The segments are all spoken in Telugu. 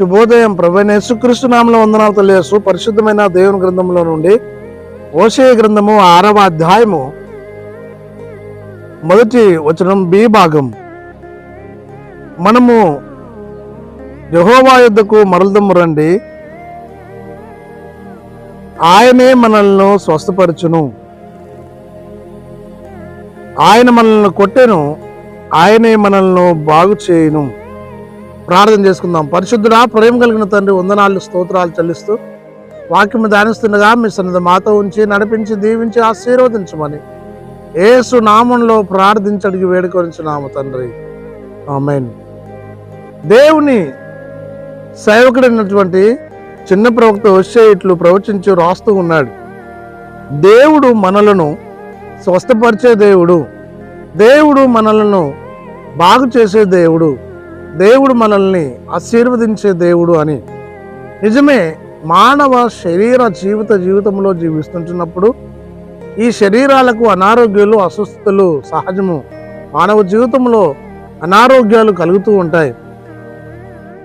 శుభోదయం ప్రభైన యేసుక్రీస్తు నామంలో వందనాలు తెలియసు పరిశుద్ధమైన దేవుని గ్రంథంలో నుండి ఓషే గ్రంథము ఆరవ అధ్యాయము మొదటి వచనం బి భాగం. మనము యహోవా యుద్ధకు మరలదము రండి. ఆయనే మనల్ని స్వస్థపరచును. ఆయన మనల్ని కొట్టెను. ఆయనే మనల్ని బాగు చేయును ప్రార్థన చేసుకుందాం. పరిశుద్ధుడా ప్రేమ కలిగిన తండ్రి వందనాలు స్తోత్రాలు చెల్లిస్తూ వాక్యం ధ్యానిస్తుండగా మీ సన్నిధి మాతో ఉంచి నడిపించి దీవించి ఆశీర్వదించమని ఏసు నామంలో ప్రార్థించడికి వేడుకొనిచున్నాము తండ్రి. ఆమెన్. దేవుని సేవకుడైనటువంటి చిన్న ప్రవక్త వచ్చే ఇట్లు ప్రవచించి రాస్తూ ఉన్నాడు. దేవుడు మనలను స్వస్థపరిచే దేవుడు. దేవుడు మనలను బాగు చేసే దేవుడు. దేవుడు మనల్ని ఆశీర్వదించే దేవుడు అని. నిజమే మానవ శరీర జీవిత జీవితంలో జీవిస్తుంటున్నప్పుడు ఈ శరీరాలకు అనారోగ్యాలు అస్వస్థతలు సహజము. మానవ జీవితంలో అనారోగ్యాలు కలుగుతూ ఉంటాయి.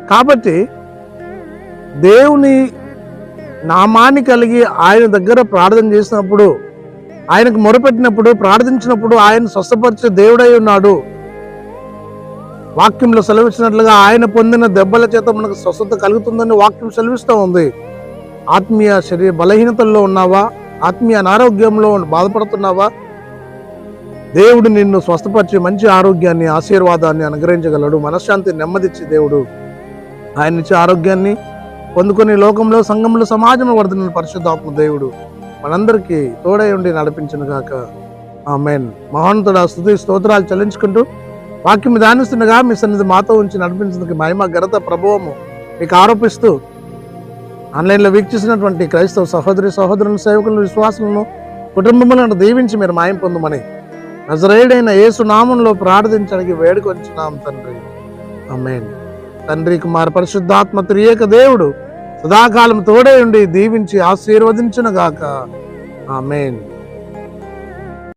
కాబట్టి దేవుని నామాన్ని కలిగి ఆయన దగ్గర ప్రార్థన చేసినప్పుడు ఆయనకు మొరపెట్టినప్పుడు ప్రార్థించినప్పుడు ఆయన స్వస్థపరిచే దేవుడై ఉన్నాడు. వాక్యంలో సెలవిచ్చినట్లుగా ఆయన పొందిన దెబ్బల చేత మనకు స్వస్థత కలుగుతుందని వాక్యం సెలవిస్తూ ఉంది. ఆత్మీయ శరీర బలహీనతల్లో ఉన్నావా? ఆత్మీయ అనారోగ్యంలో బాధపడుతున్నావా? దేవుడు నిన్ను స్వస్థపరిచి మంచి ఆరోగ్యాన్ని ఆశీర్వాదాన్ని అనుగ్రహించగలడు. మనశ్శాంతి నెమ్మదిచ్చి దేవుడు. ఆయన ఇచ్చే ఆరోగ్యాన్ని పొందుకొని లోకంలో సంఘంలో సమాజంలో పడుతున్న పరిశుద్ధాత్మ దేవుడు. మనందరికీ తోడై ఉండి నడిపించను గాక ఆమెన్. మహోన్నతుడ స్థుతి స్తోత్రాలు చెల్లించుకుంటూ వాక్యం ధ్యానిస్తుండగా మీ సన్నిధి మాతో ఉంచి నడిపించేందుకు మహిమ ఘనత ప్రభావము మీకు ఆరోపిస్తూ ఆన్లైన్లో వీక్షిస్తున్నటువంటి క్రైస్తవ సహోదరి సహోదరుల సేవకులను విశ్వాసులను కుటుంబములను దీవించి మీరు మాయం పొందమని నజరేడైన యేసు నామంలో ప్రార్థించడానికి వేడుకొంచున్నాం తండ్రి. అమ్మేన్ తండ్రి కుమార్ పరిశుద్ధాత్మ త్రియేక దేవుడు సదాకాలం తోడే ఉండి దీవించి ఆశీర్వదించును గాక ఆమెన్.